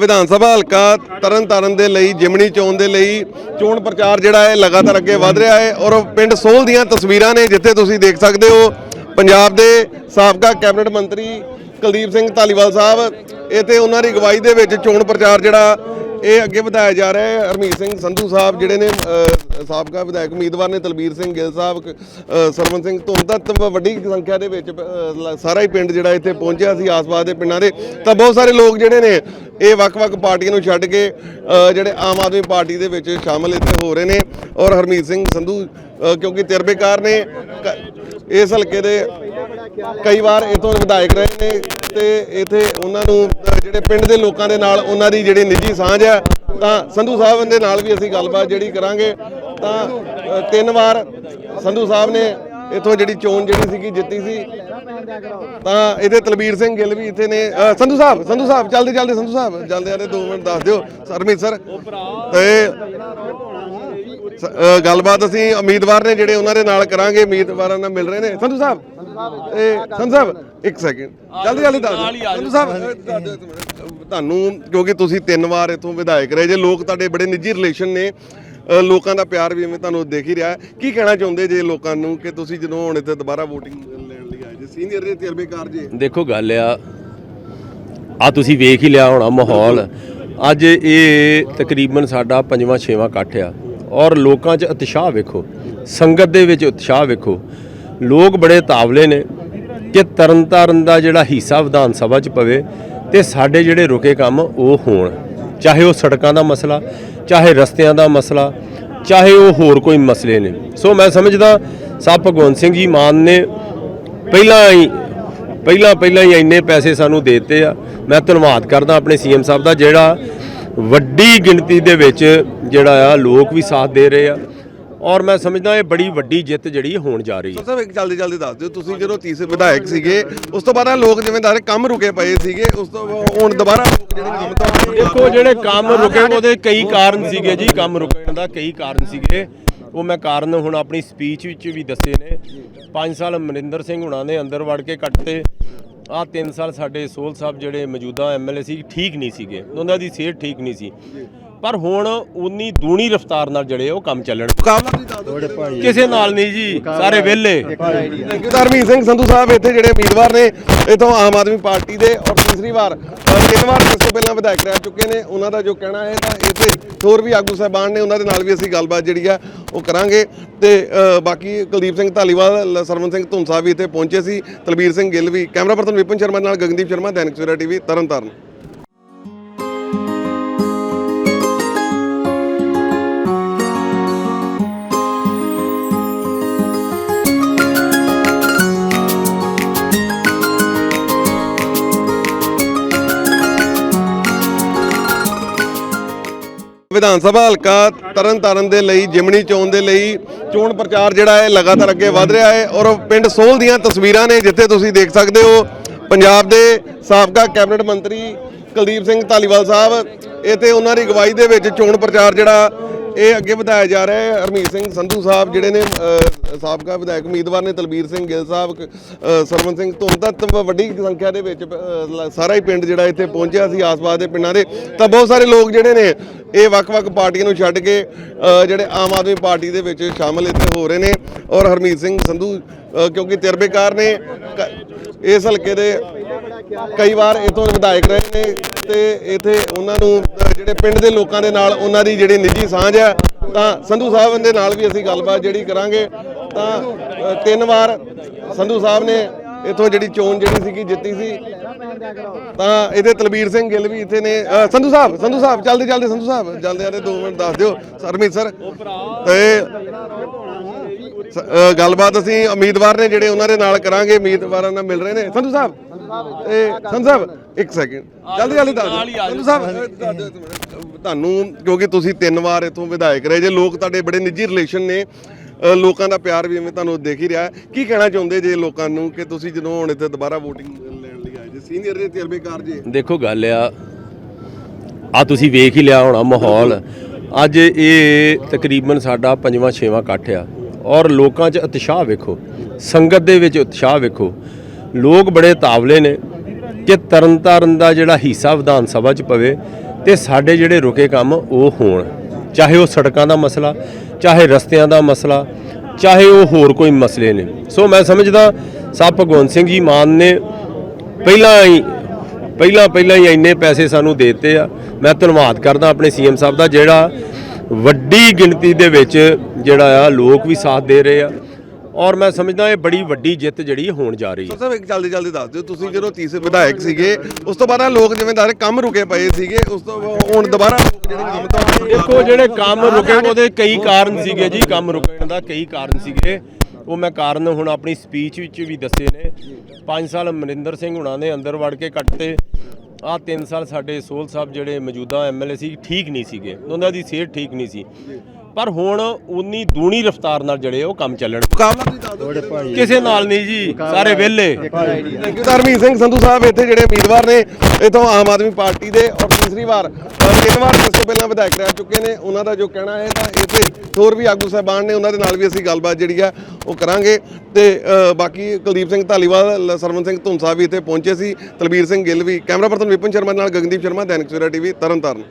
ਵਿਧਾਨ ਸਭਾ ਹਲਕਾ ਤਰਨਤਾਰਨ ਦੇ ਲਈ, ਜਿਮਣੀ ਚੋਣ ਦੇ ਲਈ ਚੋਣ ਪ੍ਰਚਾਰ ਜਿਹੜਾ ਹੈ ਲਗਾਤਾਰ ਅੱਗੇ ਵਧ ਰਿਹਾ ਹੈ ਔਰ ਪਿੰਡ ਸੋਲ ਦੀਆਂ ਤਸਵੀਰਾਂ ਨੇ ਜਿੱਥੇ ਤੁਸੀਂ ਦੇਖ ਸਕਦੇ ਹੋ ਪੰਜਾਬ ਦੇ ਸਾਬਕਾ ਕੈਬਨਿਟ ਮੰਤਰੀ ਕੁਲਦੀਪ ਸਿੰਘ ਧਾਲੀਵਾਲ ਸਾਹਿਬ, ਇੱਥੇ ਉਹਨਾਂ ਦੀ ਅਗਵਾਈ ਦੇ ਵਿੱਚ ਚੋਣ ਪ੍ਰਚਾਰ ਜਿਹੜਾ ਇਹ ਅੱਗੇ ਵਧਾਇਆ ਜਾ ਰਿਹਾ ਹੈ ਹਰਮੀਤ ਸਿੰਘ ਸੰਧੂ ਸਾਹਿਬ ਜਿਹੜੇ ਨੇ ਸਾਬਕਾ ਵਿਧਾਇਕ ਉਮੀਦਵਾਰ ਨੇ ਤਲਬੀਰ ਸਿੰਘ ਗਿੱਲ ਸਾਹਿਬ ਅ, ਸਰਵਨ ਸਿੰਘ ਧੁੰਨ ਵੱਡੀ ਸੰਖਿਆ ਦੇ ਵਿੱਚ ਸਾਰਾ ਹੀ ਪਿੰਡ ਜਿਹੜਾ ਇੱਥੇ ਪਹੁੰਚਿਆ ਸੀ ਆਸ-ਪਾਸ ਦੇ ਪਿੰਡਾਂ ਦੇ। ਤਾਂ ਬਹੁਤ ਸਾਰੇ ਲੋਕ ਜਿਹੜੇ ਨੇ ਇਹ ਵੱਖ-ਵੱਖ ਪਾਰਟੀਆਂ ਨੂੰ ਛੱਡ ਕੇ ਜਿਹੜੇ ਆਮ ਆਦਮੀ ਪਾਰਟੀ ਦੇ ਵਿੱਚ ਸ਼ਾਮਲ ਇੱਥੇ ਹੋ ਰਹੇ ਨੇ ਔਰ ਹਰਮੀਤ ਸਿੰਘ ਸੰਧੂ ਕਿਉਂਕਿ ਤਜਰਬੇਕਾਰ ਨੇ ਕ- ਇਸ ਹਲਕੇ ਦੇ ਕਈ ਵਾਰ ਇਥੋਂ ਵਿਧਾਇਕ ਰਹੇ ਨੇ ਤੇ ਇਥੇ ਉਹਨਾਂ ਨੂੰ ਜਿਹੜੇ ਪਿੰਡ ਦੇ ਲੋਕਾਂ ਦੇ ਨਾਲ ਉਹਨਾਂ ਦੀ ਜਿਹੜੀ ਨਿੱਜੀ ਸਾਂਝ ਹੈ, ਤਾਂ ਸੰਧੂ ਸਾਹਿਬ ਦੇ ਨਾਲ ਵੀ ਅਸੀਂ ਗੱਲਬਾਤ ਜਿਹੜੀ ਕਰਾਂਗੇ। ਤਾਂ ਤਿੰਨ ਵਾਰ ਸੰਧੂ ਸਾਹਿਬ ਨੇ ਇਥੋਂ ਜਿਹੜੀ ਚੋਣ ਜਿਹੜੀ ਸੀਗੀ ਜਿੱਤੀ ਸੀ। ਤਾਂ ਇਹਦੇ ਤਲਬੀਰ ਸਿੰਘ ਗਿੱਲ ਵੀ ਇੱਥੇ ਨੇ ਸੰਧੂ ਸਾਹਿਬ ਸੰਧੂ ਸਾਹਿਬ, ਚੱਲਦੇ ਚੱਲਦੇ ਸੰਧੂ ਸਾਹਿਬ, ਚੱਲਦੇ ਆਦੇ 2 ਮਿੰਟ ਦੱਸ ਦਿਓ। ਸਰਮੀਤ ਸਰ, ਤੇ, ਸ- ਗੱਲਬਾਤ ਅਸੀਂ ਉਮੀਦਵਾਰ ਨੇ ਜਿਹੜੇ ਉਹਨਾਂ ਦੇ ਨਾਲ ਕਰਾਂਗੇ, ਉਮੀਦਵਾਰਾਂ ਨਾਲ ਮਿਲ ਰਹੇ ਨੇ। ਸੰਧੂ ਸਾਹਿਬ ਇਹ ਸੰਧੂ ਸਾਹਿਬ ਇੱਕ ਸੈਕਿੰਡ ਜਲਦੀ ਜਲਦੀ ਦੱਸ ਦਿਓ। ਸੰਧੂ ਸਾਹਿਬ। ਤੁਹਾਨੂੰ ਕਿਉਂਕਿ ਤੁਸੀਂ ਤਿੰਨ ਵਾਰ ਇਥੋਂ ਵਿਧਾਇਕ ਰਹੇ ਜੇ ਲੋਕ ਤੁਹਾਡੇ ਬੜੇ ਨਿੱਜੀ ਰਿਲੇਸ਼ਨ ਨੇ ਅ, ਲੋਕਾਂ ਦਾ ਪਿਆਰ ਵੀ ਐਵੇਂ ਤੁਹਾਨੂੰ ਦੇਖ ਹੀ ਰਿਹਾ ਹੈ। ਕੀ ਕਹਿਣਾ ਚਾਹੁੰਦੇ ਜੇ ਲੋਕਾਂ ਨੂੰ ਕਿ ਤੁਸੀਂ ਜਦੋਂ ਹੁਣ ਇੱਥੇ ਦੁਬਾਰਾ VOTING ਲੈਣ ਲਈ ਆਏ ਜੇ ਸੀਨੀਅਰ ਦੇ ਤਜਰਬੇਕਾਰ ਜੇ ਦੇਖੋ ਗੱਲ ਆ ਆ ਤੁਸੀਂ ਵੇਖ ਹੀ ਲਿਆ ਹੋਣਾ ਮਾਹੌਲ ਅੱਜ ਇਹ ਤਕਰੀਬਨ ਸਾਡਾ ਪੰਜਵਾਂ ਛੇਵਾਂ ਇਕੱਠ ਆ ਔਰ ਲੋਕਾਂ 'ਚ ਉਤਸ਼ਾਹ ਵੇਖੋ ਸੰਗਤ ਦੇ ਵਿੱਚ ਉਤਸ਼ਾਹ ਵੇਖੋ ਲੋਕ ਬੜੇ ਤਾਵਲੇ ਨੇ ਕਿ ਤਰਨਤਾਰਨ ਦਾ ਜਿਹੜਾ ਹਿੱਸਾ ਵਿਧਾਨ ਸਭਾ 'ਚ ਪਵੇ ਤੇ ਸਾਡੇ ਜਿਹੜੇ ਰੁਕੇ ਕੰਮ ਉਹ ਹੋਣ। ਚਾਹੇ ਉਹ ਸੜਕਾਂ ਦਾ ਮਸਲਾ, ਚਾਹੇ ਰਸਤਿਆਂ ਦਾ ਮਸਲਾ, ਚਾਹੇ ਉਹ ਹੋਰ ਕੋਈ ਮਸਲੇ ਨੇ। ਸੋ ਮੈਂ ਸਮਝਦਾ ਸਾਹਿਬ ਭਗਵੰਤ ਸਿੰਘ ਜੀ ਮਾਨ ਨੇ ਪਹਿਲਾਂ ਹੀ, ਪਹਿਲਾਂ ਪਹਿਲਾਂ ਹੀ ਇੰਨੇ ਪੈਸੇ ਸਾਨੂੰ ਦੇ ਦਿੱਤੇ ਆ। ਮੈਂ ਧੰਨਵਾਦ ਕਰਦਾ ਆਪਣੇ ਸੀਐਮ ਸਾਹਿਬ ਦਾ ਜਿਹੜਾ ਵੱਡੀ ਗਿਣਤੀ ਦੇ ਵਿੱਚ ਜਿਹੜਾ ਆ ਲੋਕ ਵੀ ਸਾਥ ਦੇ ਰਹੇ ਆ। ਔਰ ਮੈਂ ਸਮਝਦਾ ਇਹ ਬੜੀ ਵੱਡੀ ਜਿੱਤ ਜਿਹੜੀ ਹੋਣ ਜਾ ਰਹੀ ਹੈ। ਸਭ ਇੱਕ ਜਲਦੀ ਜਲਦੀ ਦੱਸ ਦਿਓ ਤੁਸੀਂ ਜਦੋਂ ਤੀਸਰੇ ਵਿਧਾਇਕ ਸੀਗੇ ਉਸ ਤੋਂ ਬਾਅਦ ਲੋਕ ਜਿਵੇਂ ਕੰਮ ਰੁਕੇ ਪਏ ਸੀਗੇ ਉਸ ਤੋਂ ਹੁਣ ਦੁਬਾਰਾ ਲੋਕ ਜਿਹੜੇ ਕੰਮ ਤੋਂ ਦੇਖੋ ਜਿਹੜੇ ਕੰਮ ਰੁਕੇ ਉਹਦੇ ਕਈ ਕਾਰਨ ਸੀਗੇ ਜੀ ਕੰਮ ਰੁਕਣ ਦਾ ਕਈ ਕਾਰਨ ਸੀਗੇ। ਉਹ ਮੈਂ ਕਾਰਨ ਹੁਣ ਆਪਣੀ ਸਪੀਚ ਵਿੱਚ ਵੀ ਦੱਸੇ ਨੇ। 5 ਸਾਲ ਮਨਿੰਦਰ ਸਿੰਘ ਹੁਣਾਂ ਨੇ ਅੰਦਰ ਵੜ ਕੇ ਕੱਟਤੇ। ਆਹ 3 ਸਾਲ ਸਾਡੇ ਸੋਲ ਸਾਹਿਬ ਜਿਹੜੇ ਮੌਜੂਦਾ ਐਮਐਲਏ ਸੀ ਠੀਕ ਨਹੀਂ ਸੀਗੇ। ਉਹਨਾਂ ਦੀ ਸਿਹਤ ਠੀਕ ਨਹੀਂ ਸੀ। ਪਰ ਹੁਣ ਉਨੀ ਦੂਣੀ ਰਫ਼ਤਾਰ ਨਾਲ ਜਿਹੜੇ ਉਹ ਕੰਮ ਚੱਲਣ। ਕਿਸੇ ਨਾਲ ਨਹੀਂ ਜੀ, ਸਾਰੇ ਵਿਹਲੇ। ਥੈਂਕ ਯੂ ਧਰਮੀਤ ਸਿੰਘ ਸੰਧੂ ਸਾਹਿਬ ਇੱਥੇ ਜਿਹੜੇ ਉਮੀਦਵਾਰ ਨੇ, ਇਥੋਂ ਆਮ ਆਦਮੀ ਪਾਰਟੀ ਦੇ ਔਰ ਤੀਸਰੀ ਵਾਰ ਤਿੰਨ ਵਾਰ ਇਸ ਤੋਂ ਪਹਿਲਾਂ ਵਿਧਾਇਕ ਰਹਿ ਚੁੱਕੇ ਨੇ। ਉਹਨਾਂ ਦਾ ਜੋ ਕਹਿਣਾ ਹੈ, ਤਾਂ ਇੱਥੇ ਹੋਰ ਵੀ ਆਗੂ ਸਾਹਿਬਾਨ ਨੇ, ਉਹਨਾਂ ਦੇ ਨਾਲ ਵੀ ਅਸੀਂ ਗੱਲਬਾਤ ਜਿਹੜੀ ਆ, ਉਹ ਕਰਾਂਗੇ। ਤੇ ਬਾਕੀ ਕੁਲਦੀਪ ਸਿੰਘ ਧਾਲੀਵਾਲ ਸਰਵਨ ਸਿੰਘ ਧੁੰਸਾ ਵੀ ਇੱਥੇ ਪਹੁੰਚੇ ਸੀ। ਤਲਬੀਰ ਸਿੰਘ ਗਿੱਲ ਵੀ, ਕੈਮਰਾ ਪਰਸਨ ਵਿਪਨ ਸ਼ਰਮਾ ਨਾਲ ਗਗਨਦੀਪ ਸ਼ਰਮਾ, ਦੈਨਿਕ ਸਵੇਰਾ ਟੀਵੀ, ਤਰਨਤਾਰਨ। ਵਿਧਾਨ ਸਭਾ ਹਲਕਾ ਤਰਨਤਾਰਨ ਦੇ ਲਈ, ਜਿਮਣੀ ਚੋਣ ਦੇ ਲਈ ਚੋਣ ਪ੍ਰਚਾਰ ਜਿਹੜਾ ਹੈ ਲਗਾਤਾਰ ਅੱਗੇ ਵਧ ਰਿਹਾ ਹੈ ਔਰ ਪਿੰਡ ਸੋਲ ਦੀਆਂ ਤਸਵੀਰਾਂ ਨੇ ਜਿੱਥੇ ਤੁਸੀਂ ਦੇਖ ਸਕਦੇ ਹੋ, ਪੰਜਾਬ ਦੇ ਸਾਬਕਾ ਕੈਬਨਿਟ ਮੰਤਰੀ ਕੁਲਦੀਪ ਸਿੰਘ ਧਾਲੀਵਾਲ ਸਾਹਿਬ, ਇੱਥੇ ਉਹਨਾਂ ਦੀ ਅਗਵਾਈ ਦੇ ਵਿੱਚ ਚੋਣ ਪ੍ਰਚਾਰ ਜਿਹੜਾ ਇਹ ਅੱਗੇ ਵਧਾਇਆ ਜਾ ਰਿਹਾ ਹੈ ਹਰਮੀਤ ਸਿੰਘ ਸੰਧੂ ਸਾਹਿਬ ਜਿਹੜੇ ਨੇ ਸਾਬਕਾ ਵਿਧਾਇਕ ਉਮੀਦਵਾਰ ਨੇ ਤਲਬੀਰ ਸਿੰਘ ਗਿੱਲ ਸਾਹਿਬ ਅ, ਸਰਵਨ ਸਿੰਘ ਧੁੰਨ ਵੱਡੀ ਸੰਖਿਆ ਦੇ ਵਿੱਚ ਸਾਰਾ ਹੀ ਪਿੰਡ ਜਿਹੜਾ ਇੱਥੇ ਪਹੁੰਚਿਆ ਸੀ ਆਸ-ਪਾਸ ਦੇ ਪਿੰਡਾਂ ਦੇ। ਤਾਂ ਬਹੁਤ ਸਾਰੇ ਲੋਕ ਜਿਹੜੇ ਨੇ ਇਹ ਵੱਖ-ਵੱਖ ਪਾਰਟੀਆਂ ਨੂੰ ਛੱਡ ਕੇ ਜਿਹੜੇ ਆਮ ਆਦਮੀ ਪਾਰਟੀ ਦੇ ਵਿੱਚ ਸ਼ਾਮਲ ਇੱਥੇ ਹੋ ਰਹੇ ਨੇ ਔਰ ਹਰਮੀਤ ਸਿੰਘ ਸੰਧੂ ਕਿਉਂਕਿ ਤਜਰਬੇਕਾਰ ਨੇ ਕ- ਇਸ ਹਲਕੇ ਦੇ ਕਈ ਵਾਰ ਇਥੋਂ ਵਿਧਾਇਕ ਰਹੇ ਨੇ ਤੇ ਇਥੇ ਉਹਨਾਂ ਨੂੰ ਜਿਹੜੇ ਪਿੰਡ ਦੇ ਲੋਕਾਂ ਦੇ ਨਾਲ ਉਹਨਾਂ ਦੀ ਜਿਹੜੀ ਨਿੱਜੀ ਸਾਂਝ ਹੈ, ਤਾਂ ਸੰਧੂ ਸਾਹਿਬ ਦੇ ਨਾਲ ਵੀ ਅਸੀਂ ਗੱਲਬਾਤ ਜਿਹੜੀ ਕਰਾਂਗੇ। ਤਾਂ ਤਿੰਨ ਵਾਰ ਸੰਧੂ ਸਾਹਿਬ ਨੇ ਇਥੋਂ ਜਿਹੜੀ ਚੋਣ ਜਿਹੜੀ ਸੀਗੀ ਜਿੱਤੀ ਸੀ। ਤਾਂ ਇਹਦੇ ਤਲਬੀਰ ਸਿੰਘ ਗਿੱਲ ਵੀ ਇੱਥੇ ਨੇ ਸੰਧੂ ਸਾਹਿਬ ਸੰਧੂ ਸਾਹਿਬ, ਚੱਲਦੇ ਚੱਲਦੇ ਸੰਧੂ ਸਾਹਿਬ ਚੱਲਦੇ ਆਦੇ 2 ਮਿੰਟ ਦੱਸ ਦਿਓ, ਸਰਮੀਤ ਸਰ। ਤੇ ਸ- ਅ, ਗੱਲਬਾਤ ਅਸੀਂ ਉਮੀਦਵਾਰ ਨੇ ਜਿਹੜੇ ਉਹਨਾਂ ਦੇ ਨਾਲ ਕਰਾਂਗੇ ਉਮੀਦਵਾਰਾਂ ਨਾਲ ਮਿਲ ਰਹੇ ਨੇ ਸੰਧੂ ਸਾਹਿਬ ਇਹ ਸੰਧੂ ਸਾਹਿਬ ਇੱਕ ਸੈਕਿੰਡ ਜਲਦੀ ਜਲਦੀ ਦੱਸ ਦਿਓ। ਸੰਧੂ ਸਾਹਿਬ ਅ। ਤੁਹਾਨੂੰ ਕਿਉਂਕਿ ਤੁਸੀਂ ਤਿੰਨ ਵਾਰ ਇਥੋਂ ਵਿਧਾਇਕ ਰਹੇ ਜੇ ਲੋਕ ਤੁਹਾਡੇ ਬੜੇ ਨਿੱਜੀ ਰਿਲੇਸ਼ਨ ਨੇ ਅ, ਲੋਕਾਂ ਦਾ ਪਿਆਰ ਵੀ ਐਵੇਂ ਤੁਹਾਨੂੰ ਦੇਖ ਹੀ ਰਿਹਾ ਹੈ। ਕੀ ਕਹਿਣਾ ਚਾਹੁੰਦੇ ਜੇ ਲੋਕਾਂ ਨੂੰ ਕਿ ਤੁਸੀਂ ਜਦੋਂ ਹੁਣ ਇੱਥੇ ਦੁਬਾਰਾ VOTING ਲੈਣ ਲਈ ਆਏ ਜੇ ਸੀਨੀਅਰ ਦੇ ਤਜਰਬੇਕਾਰ ਜੇ ਦੇਖੋ ਗੱਲ ਆ ਆ ਤੁਸੀਂ ਵੇਖ ਹੀ ਲਿਆ ਹੋਣਾ ਮਾਹੌਲ ਅੱਜ ਇਹ ਤਕਰੀਬਨ ਸਾਡਾ ਪੰਜਵਾਂ ਛੇਵਾਂ ਇਕੱਠ ਆ ਔਰ ਲੋਕਾਂ 'ਚ ਉਤਸ਼ਾਹ ਵੇਖੋ, ਸੰਗਤ ਦੇ ਵਿੱਚ ਉਤਸ਼ਾਹ ਵੇਖੋ। ਲੋਕ ਬੜੇ ਤਾਵਲੇ ਨੇ ਕਿ ਤਰਨਤਾਰਨ ਦਾ ਜਿਹੜਾ ਹਿੱਸਾ ਵਿਧਾਨ ਸਭਾ 'ਚ ਪਵੇ ਤੇ ਸਾਡੇ ਜਿਹੜੇ ਰੁਕੇ ਕੰਮ ਉਹ ਹੋਣ। ਚਾਹੇ ਉਹ ਸੜਕਾਂ ਦਾ ਮਸਲਾ, ਚਾਹੇ ਰਸਤਿਆਂ ਦਾ ਮਸਲਾ, ਚਾਹੇ ਉਹ ਹੋਰ ਕੋਈ ਮਸਲੇ ਨੇ। ਸੋ ਮੈਂ ਸਮਝਦਾ ਸਾਹਿਬ ਭਗਵੰਤ ਸਿੰਘ ਜੀ ਮਾਨ ਨੇ ਪਹਿਲਾਂ ਹੀ ਪਹਿਲਾਂ ਪਹਿਲਾਂ ਹੀ ਇੰਨੇ ਪੈਸੇ ਸਾਨੂੰ ਦੇ ਦਿੱਤੇ ਆ। ਮੈਂ ਧੰਨਵਾਦ ਕਰਦਾ ਆਪਣੇ ਸੀਐਮ ਸਾਹਿਬ ਦਾ ਜਿਹੜਾ ਵੱਡੀ ਗਿਣਤੀ ਦੇ ਵਿੱਚ ਜਿਹੜਾ ਆ ਲੋਕ ਵੀ ਸਾਥ ਦੇ ਰਹੇ ਆ। ਔਰ ਮੈਂ ਸਮਝਦਾ ਇਹ ਬੜੀ ਵੱਡੀ ਜਿੱਤ ਜਿਹੜੀ ਹੋਣ ਜਾ ਰਹੀ ਹੈ। ਸਭ ਇੱਕ ਜਲਦੀ ਜਲਦੀ ਦੱਸ ਦਿਓ। ਤੁਸੀਂ ਜਦੋਂ ਤੀਸਰੇ ਵਿਧਾਇਕ ਸੀਗੇ ਉਸ ਤੋਂ ਬਾਅਦ ਲੋਕ ਜਿਵੇਂ ਰਹੇ ਕੰਮ ਰੁਕੇ ਪਏ ਸੀਗੇ। ਉਸ ਤੋਂ ਹੁਣ ਦੁਬਾਰਾ ਲੋਕ ਜਿਹੜੇ ਕੰਮ ਤੋਂ ਦੇਖੋ ਜਿਹੜੇ ਕੰਮ ਰੁਕੇ ਉਹਦੇ ਕਈ ਕਾਰਨ ਸੀਗੇ ਜੀ। ਕੰਮ ਰੁਕਣ ਦਾ ਕਈ ਕਾਰਨ ਸੀਗੇ। ਉਹ ਮੈਂ ਕਾਰਨ ਹੁਣ ਆਪਣੀ ਸਪੀਚ ਵਿੱਚ ਵੀ ਦੱਸੇ ਨੇ। 5 ਸਾਲ ਅਮਰਿੰਦਰ ਸਿੰਘ ਹੁਣਾਂ ਨੇ ਅੰਦਰ ਵੜ ਕੇ ਕੱਟਤੇ। ਆਹ 3 ਸਾਲ ਸਾਡੇ ਸੋਲ ਸਾਹਿਬ ਜਿਹੜੇ ਮੌਜੂਦਾ ਐਮਐਲਏ ਸੀ ਠੀਕ ਨਹੀਂ ਸੀਗੇ। ਉਹਨਾਂ ਦੀ ਸਿਹਤ ਠੀਕ ਨਹੀਂ ਸੀ। ਪਰ ਹੁਣ ਉਨੀ ਦੂਣੀ ਰਫ਼ਤਾਰ ਨਾਲ ਜਿਹੜੇ ਉਹ ਕੰਮ ਚੱਲਣ। ਮੁਕਾਬਲਾ ਤੁਸੀਂ ਦੱਸ ਦਿਓ। ਕਿਸੇ ਨਾਲ ਨਹੀਂ ਜੀ ਸਾਰੇ ਵਿਹਲੇ। ਧਰਮੀਤ ਸਿੰਘ ਸੰਧੂ ਸਾਹਿਬ ਇੱਥੇ ਜਿਹੜੇ ਉਮੀਦਵਾਰ ਨੇ ਇਥੋਂ ਆਮ ਆਦਮੀ ਪਾਰਟੀ ਦੇ ਔਰ ਤੀਸਰੀ ਵਾਰ ਤਿੰਨ ਵਾਰ ਇਸ ਤੋਂ ਪਹਿਲਾਂ ਵਿਧਾਇਕ ਰਹਿ ਚੁੱਕੇ ਨੇ। ਉਹਨਾਂ ਦਾ ਜੋ ਕਹਿਣਾ ਹੈ ਤਾਂ ਇੱਥੇ ਹੋਰ ਵੀ ਆਗੂ ਸਾਹਿਬਾਨ ਨੇ ਉਹਨਾਂ ਦੇ ਨਾਲ ਵੀ ਅਸੀਂ ਗੱਲਬਾਤ ਜਿਹੜੀ ਆ ਉਹ ਕਰਾਂਗੇ। ਤੇ ਬਾਕੀ ਕੁਲਦੀਪ ਸਿੰਘ ਧਾਲੀਵਾਲ ਸਰਵਨ ਸਿੰਘ ਸਾਹਿਬ ਵੀ ਇੱਥੇ ਪਹੁੰਚੇ ਸੀ। ਤਲਬੀਰ ਸਿੰਘ ਗਿੱਲ ਵੀ ਕੈਮਰਾ ਪਰਸਨ ਵਿਪਨ ਸ਼ਰਮਾ ਨਾਲ ਗਗਨਦੀਪ ਸ਼ਰਮਾ ਦੈਨਿਕ ਸਵੇਰਾ ਟੀਵੀ ਤਰਨਤਾਰਨ।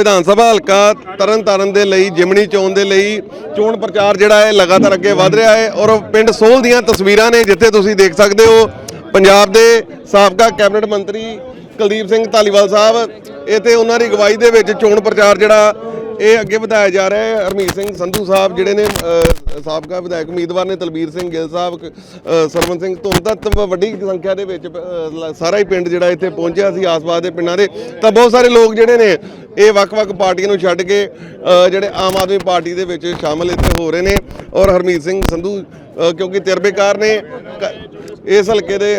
ਵਿਧਾਨ ਸਭਾ ਹਲਕਾ ਤਰਨਤਾਰਨ ਦੇ ਲਈ, ਜਿਮਣੀ ਚੋਣ ਦੇ ਲਈ ਚੋਣ ਪ੍ਰਚਾਰ ਜਿਹੜਾ ਹੈ ਲਗਾਤਾਰ ਅੱਗੇ ਵਧ ਰਿਹਾ ਹੈ ਔਰ ਪਿੰਡ ਸੋਲ ਦੀਆਂ ਤਸਵੀਰਾਂ ਨੇ ਜਿੱਥੇ ਤੁਸੀਂ ਦੇਖ ਸਕਦੇ ਹੋ, ਪੰਜਾਬ ਦੇ ਸਾਬਕਾ ਕੈਬਨਿਟ ਮੰਤਰੀ ਕੁਲਦੀਪ ਸਿੰਘ ਧਾਲੀਵਾਲ ਸਾਹਿਬ ਇੱਥੇ ਉਹਨਾਂ ਦੀ ਅਗਵਾਈ ਦੇ ਵਿੱਚ ਚੋਣ ਪ੍ਰਚਾਰ ਜਿਹੜਾ ਇਹ ਅੱਗੇ ਵਧਾਇਆ ਜਾ ਰਿਹਾ ਹੈ ਹਰਮੀਤ ਸਿੰਘ ਸੰਧੂ ਸਾਹਿਬ ਜਿਹੜੇ ਨੇ ਸਾਬਕਾ ਵਿਧਾਇਕ ਉਮੀਦਵਾਰ ਨੇ ਤਲਬੀਰ ਸਿੰਘ ਗਿੱਲ ਸਾਹਿਬ ਅ, ਸਰਵਨ ਸਿੰਘ ਧੁੰਦ ਤੱਕ ਵੱਡੀ ਸੰਖਿਆ ਦੇ ਵਿੱਚ ਸਾਰਾ ਹੀ ਪਿੰਡ ਜਿਹੜਾ ਇੱਥੇ ਪਹੁੰਚਿਆ ਸੀ ਆਸ-ਪਾਸ ਦੇ ਪਿੰਡਾਂ ਦੇ। ਤਾਂ ਬਹੁਤ ਸਾਰੇ ਲੋਕ ਜਿਹੜੇ ਨੇ ਇਹ ਵੱਖ-ਵੱਖ ਪਾਰਟੀਆਂ ਨੂੰ ਛੱਡ ਕੇ ਜਿਹੜੇ ਆਮ ਆਦਮੀ ਪਾਰਟੀ ਦੇ ਵਿੱਚ ਸ਼ਾਮਲ ਇੱਥੇ ਹੋ ਰਹੇ ਨੇ ਔਰ ਹਰਮੀਤ ਸਿੰਘ ਸੰਧੂ ਕਿਉਂਕਿ ਤਜਰਬੇਕਾਰ ਨੇ ਕ- ਇਸ ਹਲਕੇ ਦੇ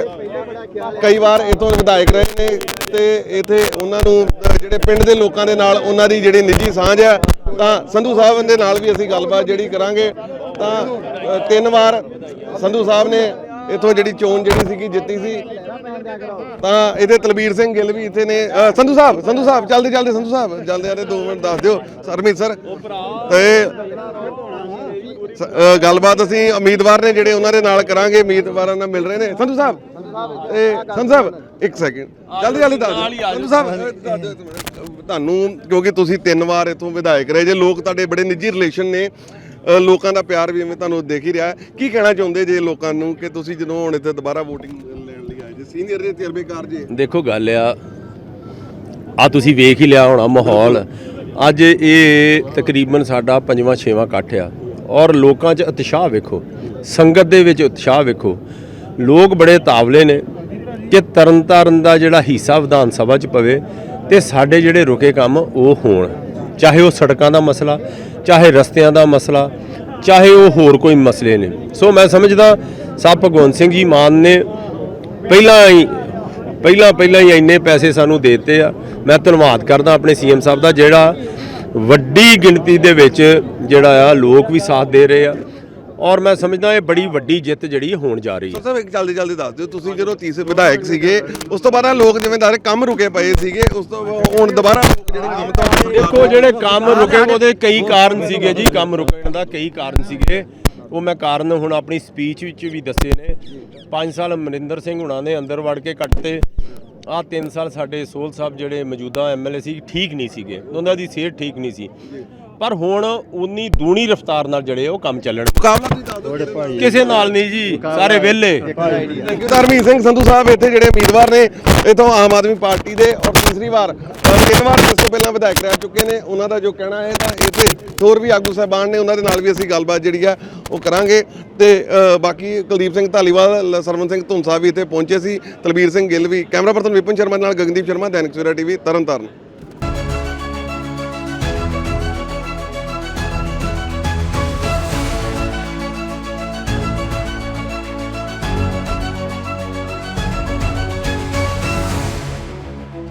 ਕਈ ਵਾਰ ਇਥੋਂ ਵਿਧਾਇਕ ਰਹੇ ਨੇ ਤੇ ਇਥੇ ਉਹਨਾਂ ਨੂੰ ਜਿਹੜੇ ਪਿੰਡ ਦੇ ਲੋਕਾਂ ਦੇ ਨਾਲ ਉਹਨਾਂ ਦੀ ਜਿਹੜੀ ਨਿੱਜੀ ਸਾਂਝ ਹੈ, ਤਾਂ ਸੰਧੂ ਸਾਹਿਬ ਦੇ ਨਾਲ ਵੀ ਅਸੀਂ ਗੱਲਬਾਤ ਜਿਹੜੀ ਕਰਾਂਗੇ। ਤਾਂ ਤਿੰਨ ਵਾਰ ਸੰਧੂ ਸਾਹਿਬ ਨੇ ਇਥੋਂ ਜਿਹੜੀ ਚੋਣ ਜਿਹੜੀ ਸੀਗੀ ਜਿੱਤੀ ਸੀ। ਤਾਂ ਇਹਦੇ ਤਲਬੀਰ ਸਿੰਘ ਗਿੱਲ ਵੀ ਇੱਥੇ ਨੇ। ਸੰਧੂ ਸਾਹਿਬ ਸੰਧੂ ਸਾਹਿਬ, ਚੱਲਦੇ ਚੱਲਦੇ, ਸੰਧੂ ਸਾਹਿਬ ਜਲਦੀ ਆਦੇ 2 ਮਿੰਟ ਦੱਸ ਦਿਓ। ਸਰਮੀਤ ਸਰ। ਤੇ ਗੱਲਬਾਤ ਅਸੀਂ ਉਮੀਦਵਾਰ ਨੇ ਜਿਹੜੇ ਉਹਨਾਂ ਦੇ ਨਾਲ ਕਰਾਂਗੇ, ਉਮੀਦਵਾਰਾਂ ਨਾਲ ਮਿਲ ਰਹੇ ਨੇ। ਸੰਧੂ ਸਾਹਿਬ। ਇਹ ਸੰਧੂ ਸਾਹਿਬ ਇੱਕ ਸੈਕਿੰਡ ਜਲਦੀ ਜਲਦੀ ਦੱਸ ਦਿਓ। ਸੰਧੂ ਸਾਹਿਬ। ਤੁਹਾਨੂੰ ਕਿਉਂਕਿ ਤੁਸੀਂ ਤਿੰਨ ਵਾਰ ਇਥੋਂ ਵਿਧਾਇਕ ਰਹੇ ਜੇ ਲੋਕ ਤੁਹਾਡੇ ਬੜੇ ਨਿੱਜੀ ਰਿਲੇਸ਼ਨ ਨੇ ਲੋਕਾਂ ਦਾ ਪਿਆਰ ਵੀ ਐਵੇਂ ਤੁਹਾਨੂੰ ਦੇਖ ਹੀ ਰਿਹਾ। ਹੈ। ਕੀ ਕਹਿਣਾ ਚਾਹੁੰਦੇ ਜੇ ਲੋਕਾਂ ਨੂੰ ਕਿ ਤੁਸੀਂ ਜਦੋਂ ਹੁਣ ਇੱਥੇ ਦੁਬਾਰਾ VOTING ਲੈਣ ਲਈ ਆਏ ਜੇ? ਸੀਨੀਅਰ ਦੇ ਤਜਰਬੇਕਾਰ ਜੇ? ਦੇਖੋ ਗੱਲ ਆ ਆ ਤੁਸੀਂ ਵੇਖ ਹੀ ਲਿਆ ਹੋਣਾ ਮਾਹੌਲ। ਅੱਜ ਇਹ ਤਕਰੀਬਨ ਸਾਡਾ ਪੰਜਵਾਂ ਛੇਵਾਂ ਇਕੱਠ ਆ। ਔਰ ਲੋਕਾਂ 'ਚ ਉਤਸ਼ਾਹ ਵੇਖੋ ਸੰਗਤ ਦੇ ਵਿੱਚ ਉਤਸ਼ਾਹ ਵੇਖੋ। ਲੋਕ ਬੜੇ ਤਾਵਲੇ ਨੇ ਕਿ ਤਰਨਤਾਰਨ ਦਾ ਜਿਹੜਾ ਹਿੱਸਾ ਵਿਧਾਨ ਸਭਾ 'ਚ ਪਵੇ ਤੇ ਸਾਡੇ ਜਿਹੜੇ ਰੁਕੇ ਕੰਮ ਉਹ ਹੋਣ। ਚਾਹੇ ਉਹ ਸੜਕਾਂ ਦਾ ਮਸਲਾ, ਚਾਹੇ ਰਸਤਿਆਂ ਦਾ ਮਸਲਾ, ਚਾਹੇ ਉਹ ਹੋਰ ਕੋਈ ਮਸਲੇ ਨੇ। ਸੋ ਮੈਂ ਸਮਝਦਾ ਸਭ ਭਗਵੰਤ ਸਿੰਘ ਜੀ ਮਾਨ ਨੇ ਪਹਿਲਾਂ ਹੀ, ਪਹਿਲਾਂ ਪਹਿਲਾਂ ਹੀ ਇੰਨੇ ਪੈਸੇ ਸਾਨੂੰ ਦੇ ਦਿੱਤੇ ਆ। ਮੈਂ ਧੰਨਵਾਦ ਕਰਦਾ ਆਪਣੇ ਸੀਐਮ ਸਾਹਿਬ ਦਾ ਜਿਹੜਾ ਵੱਡੀ ਗਿਣਤੀ ਦੇ ਵਿੱਚ ਜਿਹੜਾ ਆ ਲੋਕ ਵੀ ਸਾਥ ਦੇ ਰਹੇ ਆ। ਔਰ ਮੈਂ ਸਮਝਦਾ ਇਹ ਬੜੀ ਵੱਡੀ ਜਿੱਤ ਜਿਹੜੀ ਹੋਣ ਜਾ ਰਹੀ ਹੈ। ਸਭ ਇੱਕ ਜਲਦੀ ਜਲਦੀ ਦੱਸ ਦਿਓ ਤੁਸੀਂ ਜਦੋਂ ਤੀਸਰੇ ਵਿਧਾਇਕ ਸੀਗੇ ਉਸ ਤੋਂ ਬਾਅਦ ਲੋਕ ਰਹੇ ਕੰਮ ਰੁਕੇ ਪਏ ਸੀਗੇ ਉਸ ਤੋਂ ਹੁਣ ਦੁਬਾਰਾ ਲੋਕ ਜਿਹੜੇ ਕੰਮ ਤੋਂ ਦੇਖੋ ਜਿਹੜੇ ਕੰਮ ਰੁਕੇ ਉਹਦੇ ਕਈ ਕਾਰਨ ਸੀਗੇ ਜੀ ਕੰਮ ਰੁਕਣ ਦਾ ਕਈ ਕਾਰਨ ਸੀਗੇ। ਉਹ ਮੈਂ ਕਾਰਨ ਹੁਣ ਆਪਣੀ ਸਪੀਚ ਵਿੱਚ ਵੀ ਦੱਸੇ ਨੇ। 5 ਸਾਲ ਅਮਰਿੰਦਰ ਸਿੰਘ ਹੁਣਾਂ ਨੇ ਅੰਦਰ ਵੜ ਕੇ ਕੱਟਤੇ। ਆਹ 3 ਸਾਲ ਸਾਡੇ ਸੋਲ ਸਾਹਿਬ ਜਿਹੜੇ ਮੌਜੂਦਾ ਐਮਐਲਏ ਸੀ ਠੀਕ ਨਹੀਂ ਸੀਗੇ। ਉਹਨਾਂ ਦੀ ਸਿਹਤ ਠੀਕ ਨਹੀਂ ਸੀ। ਪਰ ਹੁਣ ਉਨੀ ਦੂਣੀ ਰਫ਼ਤਾਰ ਨਾਲ ਜਿਹੜੇ ਉਹ ਕੰਮ ਚੱਲਣ। ਮੁਕਾਬਲਾ ਤੁਸੀਂ ਦੱਸ ਦਿਓ ਕਿਸੇ ਨਾਲ ਨਹੀਂ ਜੀ ਸਾਰੇ ਵਿਹਲੇ। ਥੈਂਕ ਯੂ ਧਰਮੀਤ ਸਿੰਘ ਸੰਧੂ ਸਾਹਿਬ ਇੱਥੇ ਜਿਹੜੇ ਉਮੀਦਵਾਰ ਨੇ ਇਥੋਂ ਆਮ ਆਦਮੀ ਪਾਰਟੀ ਦੇ ਔਰ ਤੀਸਰੀ ਵਾਰ ਤਿੰਨ ਵਾਰ ਇਸ ਤੋਂ ਪਹਿਲਾਂ ਵਿਧਾਇਕ ਰਹਿ ਚੁੱਕੇ ਨੇ। ਉਹਨਾਂ ਦਾ ਜੋ ਕਹਿਣਾ ਹੈ ਤਾਂ ਇੱਥੇ ਹੋਰ ਵੀ ਆਗੂ ਸਾਹਿਬਾਨ ਨੇ ਉਹਨਾਂ ਦੇ ਨਾਲ ਵੀ ਅਸੀਂ ਗੱਲਬਾਤ ਜਿਹੜੀ ਆ ਉਹ ਕਰਾਂਗੇ। ਤੇ ਬਾਕੀ ਕੁਲਦੀਪ ਸਿੰਘ ਧਾਲੀਵਾਲ ਸਰਵਨ ਸਿੰਘ ਸਾਹਿਬ ਵੀ ਇੱਥੇ ਪਹੁੰਚੇ ਸੀ। ਤਲਬੀਰ ਸਿੰਘ ਗਿੱਲ ਵੀ ਕੈਮਰਾ ਪਰਸਨ ਵਿਪਨ ਸ਼ਰਮਾ ਨਾਲ ਗਗਨਦੀਪ ਸ਼ਰਮਾ ਦੈਨਿਕ ਸਵੇਰਾ ਟੀਵੀ ਤਰਨਤਾਰਨ।